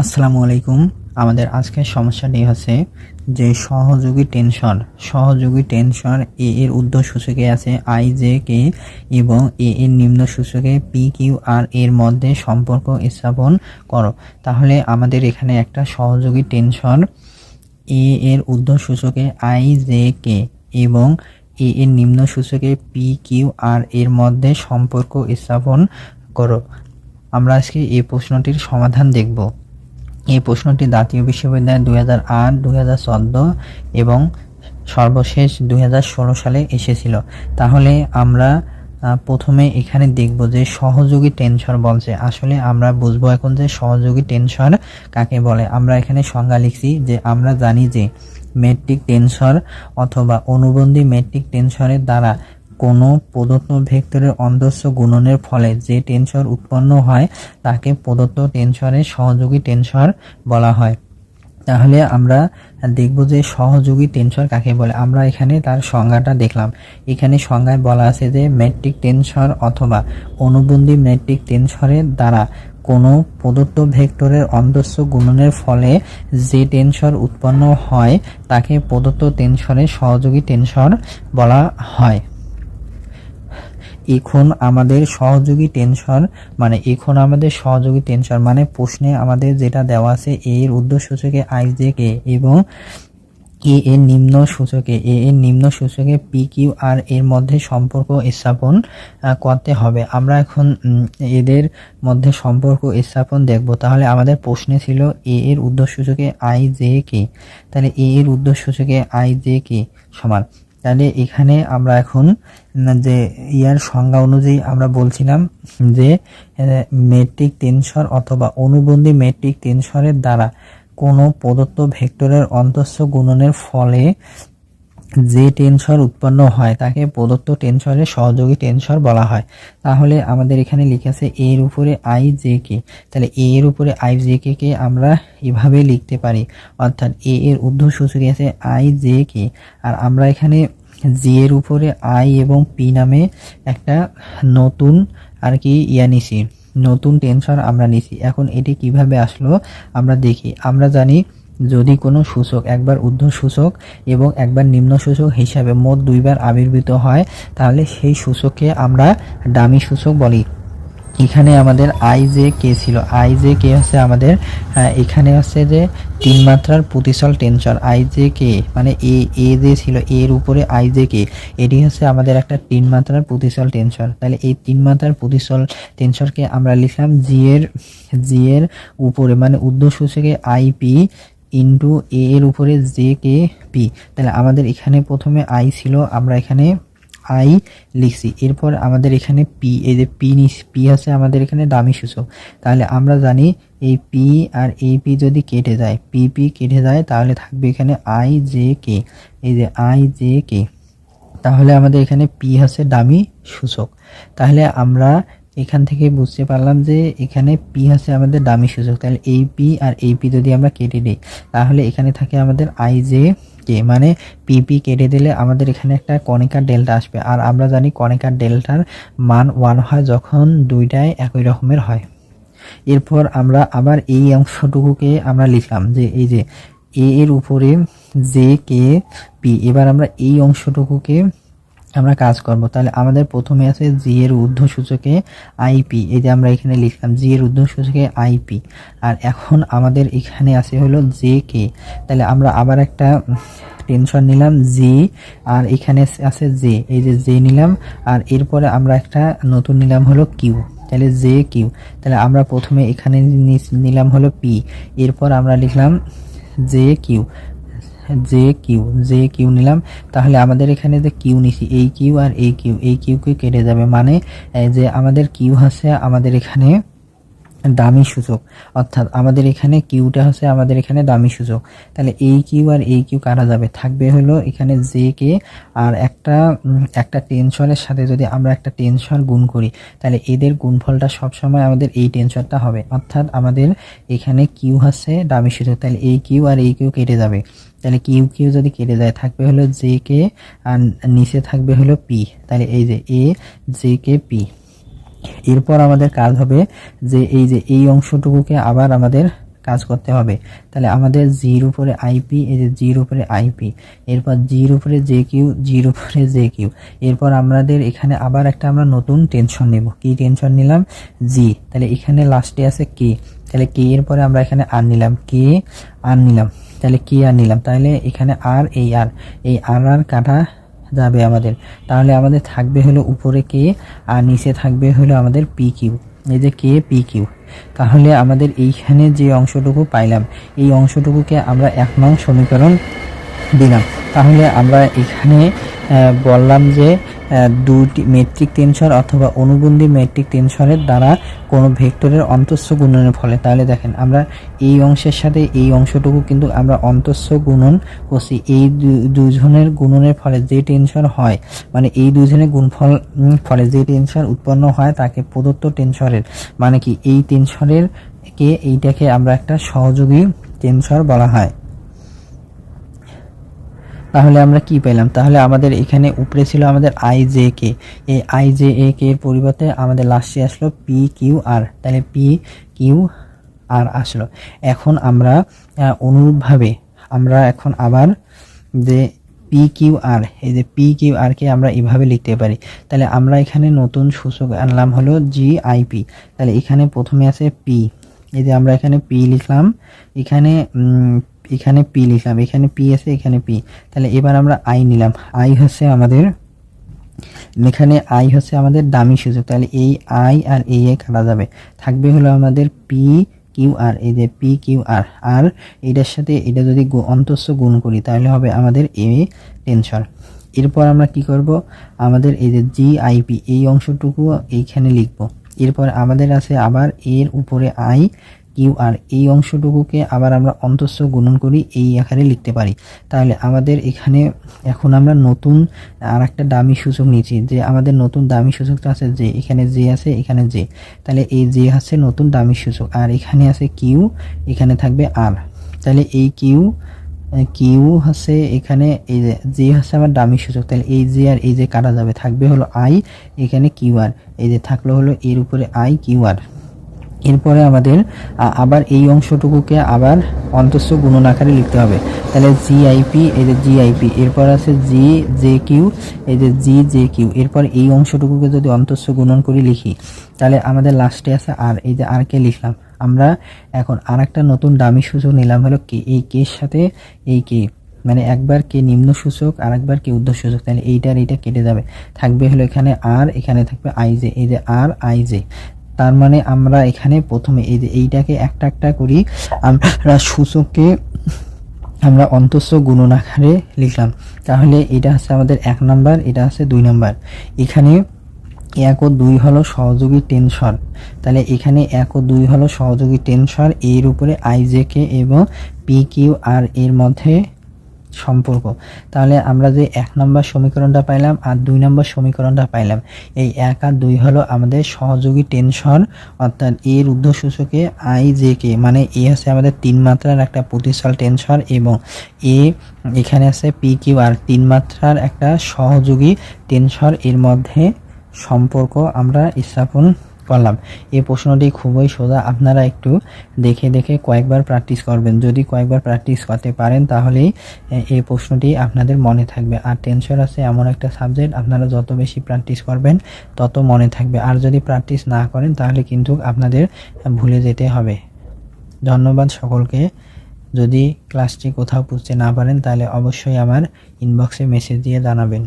আসসালামু আলাইকুম। আমাদের আজকের সমস্যাটি হচ্ছে যে সহযোগী টেনশন। সহযোগী টেনশন এ এর ঊর্ধ্ব সূচকে আছে আই, জে, কে এবং এ এর নিম্ন সূচকে পি, কিউ, আর এর মধ্যে সম্পর্ক স্থাপন করো। তাহলে আমাদের এখানে একটা সহযোগী টেনশন এ এর ঊর্ধ্ব সূচকে আই, জে, কে এবং এ এর নিম্ন সূচকে পি, কিউ, আর এর মধ্যে সম্পর্ক স্থাপন করো। আমরা আজকে এই প্রশ্নটির সমাধান দেখব। এই প্রশ্নটি জাতীয় বিশ্ববিদ্যালয় দুই হাজার আট, দুই হাজার চোদ্দ এবং সর্বশেষ দুই হাজার ষোলো সালে এসেছিল। তাহলে আমরা প্রথমে এখানে দেখব যে সহযোগী টেনসর বলছে। আসলে আমরা বুঝব এখন যে সহযোগী টেনসর কাকে বলে। আমরা এখানে সংজ্ঞা লিখছি যে আমরা জানি যে মেট্রিক টেনসর অথবা অনুবন্ধী মেট্রিক টেনসরের দ্বারা কোনো প্রদত্ত ভেক্টরের অন্তঃস্থ গুণনের ফলে যে টেনসর উৎপন্ন হয়, তাকে প্রদত্ত টেনসরের সহযোগী টেনসর বলা হয়। তাহলে আমরা দেখব যে সহযোগী টেনসর কাকে বলে। আমরা এখানে তার সংজ্ঞাটা দেখলাম। এখানে সংজ্ঞায় বলা আছে যে মেট্রিক টেনসর অথবা অনুবন্ধী মেট্রিক টেনসরের দ্বারা কোনো প্রদত্ত ভেক্টরের অন্তঃস্থ গুণনের ফলে যে টেনসর উৎপন্ন হয়, তাকে প্রদত্ত টেনসরের সহযোগী টেনসর বলা হয়। এখন আমাদের সহযোগী টেনশন মানে এখন আমাদের সহযোগী টেনশন মানে প্রশ্নে আমাদের যেটা দেওয়া আছে, এ এর উদ্দেশ্য সূচকে আই জে কে এবং এ এর নিম্ন সূচকে, এ এর নিম্ন সূচকে পি কিউ আর এর মধ্যে সম্পর্ক স্থাপন করতে হবে। আমরা এখন এদের মধ্যে সম্পর্ক স্থাপন দেখব। তাহলে আমাদের প্রশ্নে ছিল এ এর ঊর্ধ্ব সূচকে আই জে কে। তাহলে এ এর উদ্দেশ্য সূচকে আই জে কে সমান। তাহলে এখানে আমরা এখন যে ইয়ার সংজ্ঞা অনুযায়ী আমরা বলছিলাম যে মেট্রিক টেনসর অথবা অনুবন্ধী মেট্রিক টেনসরের দ্বারা কোনো প্রদত্ত ভেক্টরের অন্তঃস্থ গুণনের ফলে যে টেনসর উৎপন্ন হয়, তাকে প্রদত্ত টেনসরের সহযোগী টেনসর বলা হয়। তাহলে আমাদের এখানে লিখেছে এর উপরে আই জে কে তাহলে এ এর উপরে আই জে কে কে আমরা এভাবে লিখতে পারি। অর্থাৎ এ এর ঊর্ধ্ব সূচকে আছে আই জে কে আর আমরা এখানে জি এর উপরে আই এবং পি নামে একটা নতুন আর কি ইয়া নিছি। নতুন টেনসর আমরা নিছি। এখন এটি কীভাবে আসলো আমরা দেখি। আমরা জানি যদি কোনো সূচক একবার ঊর্ধ্ব সূচক এবং একবার নিম্ন সূচক হিসাবে মোট দুইবার আবির্ভূত হয়, তাহলে সেই সূচককে আমরা ডামি সূচক বলি। এখানে আমাদের আই জে কে ছিল। আই জে কে হচ্ছে আমাদের এখানে হচ্ছে যে তিন মাত্রার প্রতিসল টেনসর আই জে কে মানে এ এ যে ছিল, এর উপরে আই জে কে এটি হচ্ছে আমাদের একটা তিন মাত্রার প্রতিসল টেনসর তাহলে এই তিন মাত্রার প্রতিসল টেনসরকে আমরা লিখলাম জি এর জি এর উপরে মানে ঊর্ধ্ব সূচকে আই পি ইন্টু এ এর উপরে জে কে পি তাহলে আমাদের এখানে প্রথমে আই ছিল, আমরা এখানে আই লিখছি। এরপর আমাদের এখানে পি এই যে পি নিস পি আছে আমাদের এখানে দামি সূচক। তাহলে আমরা জানি এই পি আর এই পি যদি কেটে যায় পি পি কেটে যায়, তাহলে থাকবে এখানে আই জে কে এই যে আই জে কে তাহলে আমাদের এখানে পি হচ্ছে দামি সূচক। তাহলে আমরা এখান থেকে বুঝতে পারলাম যে এখানে পি হচ্ছে আমাদের দামি সূচক তাহলে এই পি আর এই পি যদি আমরা কেটে দিই, তাহলে এখানে থাকে আমাদের আই জে কে মানে পিপি কেটে দিলে আমাদের এখানে একটা কণিকার ডেল্টা আসবে। আর আমরা জানি কণিকার ডেল্টার মান ওয়ান হয় যখন দুইটাই একই রকমের হয়। এরপর আমরা আবার এই অংশটুকুকে আমরা লিখলাম যে এই যে এ এর উপরে জে কে পি এবার আমরা এই অংশটুকুকে আমরা কাজ করব। তাহলে আমাদের প্রথমে আছে জি এর ঊর্ধ্ব সূচকে আইপি এই যে আমরা এখানে লিখলাম জি এর ঊর্ধ্ব সূচকে আইপি আর এখন আমাদের এখানে আছে হলো জে কে তাহলে আমরা আবার একটা টেনশন নিলাম জি আর এখানে আছে জে এই যে জে নিলাম, আর এরপরে আমরা একটা নতুন নিলাম হলো কিউ তাহলে জে কিউ তাহলে আমরা প্রথমে এখানে নিলাম হলো পি এরপর আমরা লিখলাম J Q J Q J Q নিলাম, তাহলে আমাদের এখানে যে কিউ নিছি, এই কিউ আর এই কিউ, এই কিউকে কেটে যাবে মানে যে আমাদের কিউ হচ্ছে আমাদের এখানে দামি সূচক অর্থাৎ আমাদের এখানে কিউটা হচ্ছে আমাদের এখানে দামি সূচক তাহলে এই কিউ আর এই কিউ কাটা যাবে? থাকবে হলো এখানে জে কে আর একটা একটা টেনশনের সাথে যদি আমরা একটা টেনশন গুণ করি, তাহলে এদের গুণফলটা সবসময় আমাদের এই টেনশনটা হবে। অর্থাৎ আমাদের এখানে কিউ হচ্ছে দামি সূচক তাহলে এই কিউ আর এই কিউ কেটে যাবে। তাহলে কিউ কিউ যদি কেটে যায়, থাকবে হলো জে কে, আর নিচে থাকবে হলো পি। তাহলে এই যে এ, জে কে, পি। এরপর আমাদের কাজ হবে যে এই যে এই অংশটুকুকে আবার আমাদের কাজ করতে হবে। তাহলে আমাদের জির উপরে আইপি এই যে জির উপরে আইপি এরপর জির উপরে জে কিউ, জির উপরে জে কিউ। এরপর আমাদের এখানে আবার একটা আমরা নতুন টেনশন নেব। কি টেনশন নিলাম? জি। তাহলে এখানে লাস্টে আছে কে। তাহলে কে এর পরে আমরা এখানে আর নিলাম। কে আর নিলাম। তাহলে কি আর নিলাম? তাহলে এখানে আর এই আর এই আর আর কাটা যাবে আমাদের। তাহলে আমাদের থাকবে হলো উপরে কে, আর নিচে থাকবে হলো আমাদের পি কিউ এই যে কে পি কিউ তাহলে আমাদের এইখানে যে অংশটুকু পাইলাম, এই অংশটুকুকে আমরা এক নং সমীকরণ দিলাম। তাহলে আমরা এখানে বললাম যে দুটি মেট্রিক টেনসর অথবা অনুবন্ধী মেট্রিক টেনসরের দ্বারা কোনো ভেক্টরের অন্তঃস্থ গুণনের ফলে। তাহলে দেখেন, আমরা এই অংশের সাথে এই অংশটুকু কিন্তু আমরা অন্তঃস্থ গুণন করছি। এই দুজনের গুণনের ফলে যে টেনসর হয় মানে এই দুজনের গুণফল ফলে যে টেনসর উৎপন্ন হয়, তাকে প্রদত্ত টেনসরের মানে কি, এই টেনসরের কে এইটাকে আমরা একটা সহযোগী টেনসর বলা হয়। তাহলে আমরা কি পেলাম? তাহলে আমাদের এখানে উপরে ছিল আমাদের আই জে কে এই আই জে এ কে এর পরিবর্তে আমাদের লাস্টে আসলো পি কিউ আর তাহলে পি কিউ আর আসলো। এখন আমরা অনুরূপভাবে আমরা এখন আবার যে পি কিউ আর এই যে পি কিউ আর কে আমরা এভাবে লিখতে পারি। তাহলে আমরা এখানে নতুন সূচক আনলাম হলো জি আই পি তাহলে এখানে প্রথমে আছে পি এই যে আমরা এখানে পি লিখলাম। এখানে এখানে পি লিখলাম, এখানে পি আছে, এখানে পি তাহলে এবার আমরা আই নিলাম। আই হচ্ছে আমাদের, এখানে আই হচ্ছে আমাদের দামি সুযোগ। তাহলে এই আই আর এই এ কাটা যাবে থাকবে হলো আমাদের পি কিউ আর এই যে পি কিউ আর আর এটার সাথে এটা যদি অন্তঃস্থ গুণ করি, তাহলে হবে আমাদের এ টেনশন এরপর আমরা কি করব? আমাদের এই যে জি আইপি এই অংশটুকু এইখানে লিখব। এরপর আমাদের আছে আবার এর উপরে আই কিউ আর এই অংশটুকুকে আবার আমরা অন্তঃস্থ গুণন করি এই আকারে লিখতে পারি। তাহলে আমাদের এখানে এখন আমরা নতুন আর একটা দামি সূচক নিয়েছি, যে আমাদের নতুন দামি সূচকটা আছে যে, এখানে যে আছে, এখানে যে। তাহলে এই যে আছে নতুন দামি সূচক, আর এখানে আছে কিউ, এখানে থাকবে আর। তাহলে এই কিউ কিউ হচ্ছে এখানে, এই যে যে হচ্ছে আমার দামি সূচক, তাহলে এই যে আর এই যে কাটা যাবে, থাকবে হলো আই, এখানে কিউ আর। এই যে থাকল হলো এর উপরে আই, কিউ আর। এরপরে আমাদের আবার এই অংশটুকুকে আবার অন্তঃস্থ গুণন আকারে লিখতে হবে। তাহলে জিআইপি এই যে জিআইপি এরপর আছে জি জে কিউ এই যে জি জে কিউ এরপর এই অংশটুকুকে যদি অন্তঃস্থ গুণন করে লিখি, তাহলে আমাদের লাস্টে আছে আর, এই যে আর কে লিখলাম। আমরা এখন আর একটা নতুন দামি সূচক নিলাম হলো কে, এই কের সাথে এই কে। মানে একবার কে নিম্ন সূচক আর একবার কে ঊর্ধ্ব সূচক, তাহলে এইটার এইটা কেটে যাবে। থাকবে হলো এখানে আর এখানে থাকবে আইজে এই যে আর আইজে তার মানে আমরা এখানে প্রথমে এই যে এইটাকে একটা একটা করি, আমরা সূচককে আমরা অন্তঃস্থ গুণন আকারে লিখলাম। তাহলে এটা হচ্ছে আমাদের এক নাম্বার, এটা হচ্ছে দুই নাম্বার। এখানে এক ও দুই হলো সহযোগী টেনসর তাহলে এখানে এক ও দুই হলো সহযোগী টেনসর এর উপরে আইজেকে এবং পি কিউ আর এর মধ্যে সম্পর্ক। তাহলে আমরা যে এক নম্বর সমীকরণটা পাইলাম আর দুই নম্বর সমীকরণটা পাইলাম। এই এক আর দুই হলো আমাদের সহযোগী টেনশন, অর্থাৎ এর ঊর্ধ্বসূচকে আই জে কে মানে এ হচ্ছে আমাদের তিন মাত্রার একটা প্রতিষ্ঠাল টেনশন এবং এ এখানে আছে পি কিউ আর তিন মাত্রার একটা সহযোগী টেনশন এর মধ্যে সম্পর্ক আমরা স্থাপন করলাম। এই প্রশ্নটি খুবই সোজা। আপনারা একটু দেখে দেখে কয়েকবার প্র্যাকটিস করবেন। যদি কয়েকবার প্র্যাকটিস করতে পারেন, তাহলেই এই প্রশ্নটি আপনাদের মনে থাকবে। আর টেনশন আছে এমন একটা সাবজেক্ট আপনারা যত বেশি প্র্যাকটিস করবেন, তত মনে থাকবে। আর যদি প্র্যাকটিস না করেন, তাহলে কিন্তু আপনাদের ভুলে যেতে হবে। ধন্যবাদ সকলকে। যদি ক্লাসটি কোথাও বুঝতে না পারেন, তাহলে অবশ্যই আমার ইনবক্সে মেসেজ দিয়ে জানাবেন।